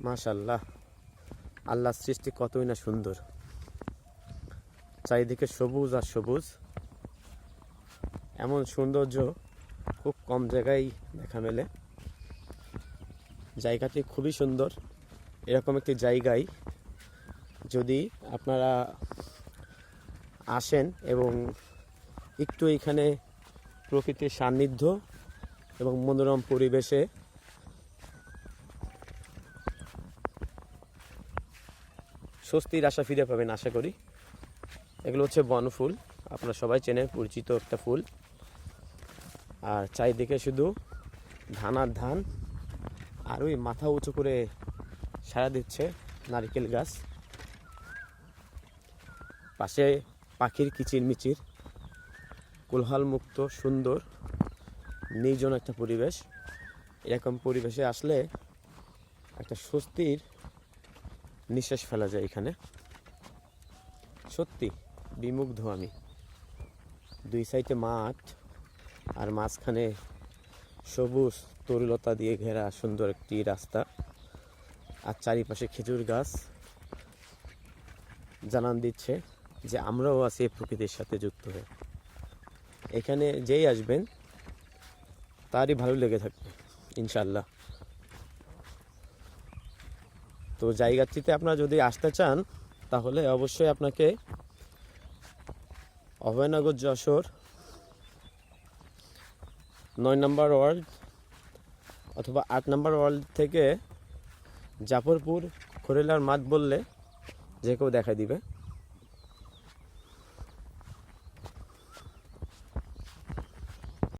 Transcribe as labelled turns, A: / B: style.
A: মাশাল্লাহ। আল্লাহর সৃষ্টি কতই না সুন্দর। চারিদিকে সবুজ আর সবুজ। এমন সৌন্দর্য খুব কম জায়গায় দেখা মেলে। জায়গাটি খুবই সুন্দর। এরকম একটি জায়গায় যদি আপনারা আসেন এবং একটু এখানে প্রকৃতির সান্নিধ্য এবং মনোরম পরিবেশে স্বস্তির আশা ফিরে পাবেন, আশা করি। এগুলো হচ্ছে বনফুল আপনারা সবাই চেনেন, পরিচিত একটা ফুল। আর চারিদিকে শুধু ধান আর ধান। আর ওই মাথা উঁচু করে সারা দিচ্ছে নারকেল গাছ। পাশে পাখির কিচির মিচির কোলহাল মুক্ত সুন্দর, নির্জন একটা পরিবেশ। এরকম পরিবেশে আসলে একটা স্বস্তির নিঃশ্বাস ফেলা যায় এখানে। সত্যি, বিমুগ্ধ আমি। দুই সাইডে মাঠ আর মাঝখানে সবুজ তরুলতা দিয়ে ঘেরা সুন্দর একটি রাস্তা আর চারিপাশে খেজুর গাছ। জানান দিচ্ছে যে আমরাও আছি এই প্রকৃতির সাথে যুক্ত হয়ে। এখানে যেই আসবেন, তারই ভালো লেগে থাকবে ইনশাল্লাহ তো জায়গাটিতে আপনারা যদি আসতে চান, তাহলে অবশ্যই আপনাকে অভয়নগর যশোর নয় নম্বর ওয়ার্ল্ড অথবা আট নম্বর ওয়ার্ল্ড থেকে জাফরপুর, খোরেলার মাঠ বললে যে কেউ দেখা দিবে।